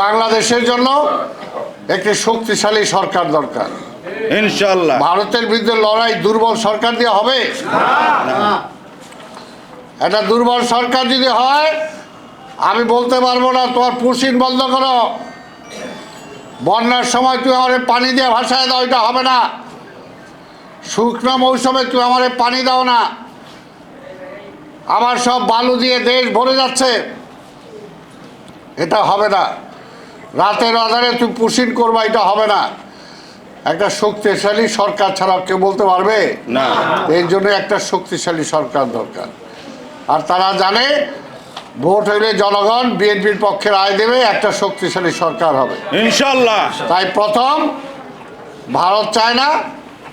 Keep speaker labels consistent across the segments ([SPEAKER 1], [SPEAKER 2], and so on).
[SPEAKER 1] বাংলাদেশের জন্য একটি শক্তিশালী সরকার দরকার।
[SPEAKER 2] ইনশাল্লাহ
[SPEAKER 1] ভারতের বিরুদ্ধে লড়াই দুর্বল সরকার দিয়ে হবে? একটা দুর্বল সরকার যদি হয় আমি বলতে পারব না তোমার পুরসিন বন্ধ করো। বন্যার সময় তুই আমার পানি দিয়ে ভাসায় দাও এটা হবে না। শুকনো মৌসুমে তুই আমার পানি দাও না। আমার সব বালু দিয়ে দেশ ভরে যাচ্ছে। এটা হবে না। রাতের আধারে তুই পুষিন করবা এটা হবে না। একটা শক্তিশালী সরকার ছাড়া কেউ বলতে পারবে?
[SPEAKER 2] না।
[SPEAKER 1] এর জন্য একটা শক্তিশালী সরকার দরকার। আর তারা জানে ভোট হইলে জনগণ বিএনপির পক্ষে রায় দেবে একটা শক্তিশালী সরকার হবে।
[SPEAKER 2] ইনশাল্লাহ।
[SPEAKER 1] তাই প্রথম ভারত চায় না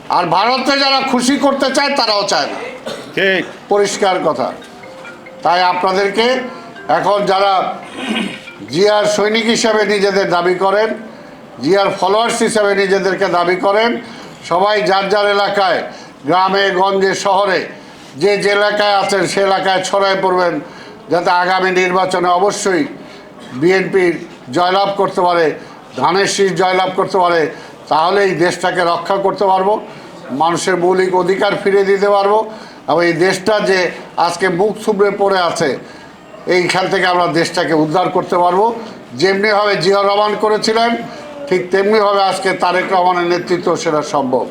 [SPEAKER 1] আর ভারতে যারা খুশি করতে চায় তারাও চায় না।
[SPEAKER 2] ঠিক।
[SPEAKER 1] পরিষ্কার কথা। তাই আপনাদেরকে এখন যারা জিয়ার সৈনিক হিসাবে নিজেদের দাবি করেন, জিয়ার ফলোয়ার্স হিসাবে নিজেদেরকে দাবি করেন। সবাই যার যার এলাকায়, গ্রামে, গঞ্জে, শহরে, যে যে এলাকায় আছেন সে এলাকায় ছড়ায় পড়বেন যাতে আগামী নির্বাচনে অবশ্যই বিএনপির জয়লাভ করতে পারে, ধানের শীষ জয়লাভ করতে পারে তাহলে এই দেশটাকে রক্ষা করতে পারব, মানুষের মৌলিক অধিকার ফিরে দিতে পারব। এবং এই দেশটা যে আজকে মুখ থুবড়ে পড়ে আছে এইখান থেকে আমরা দেশটাকে উদ্ধার করতে পারব। যেমনিভাবে জিয়া রহমান করেছিলেন, ঠিক তেমনিভাবে আজকে তারেক রহমানের নেতৃত্ব সেটা সম্ভব।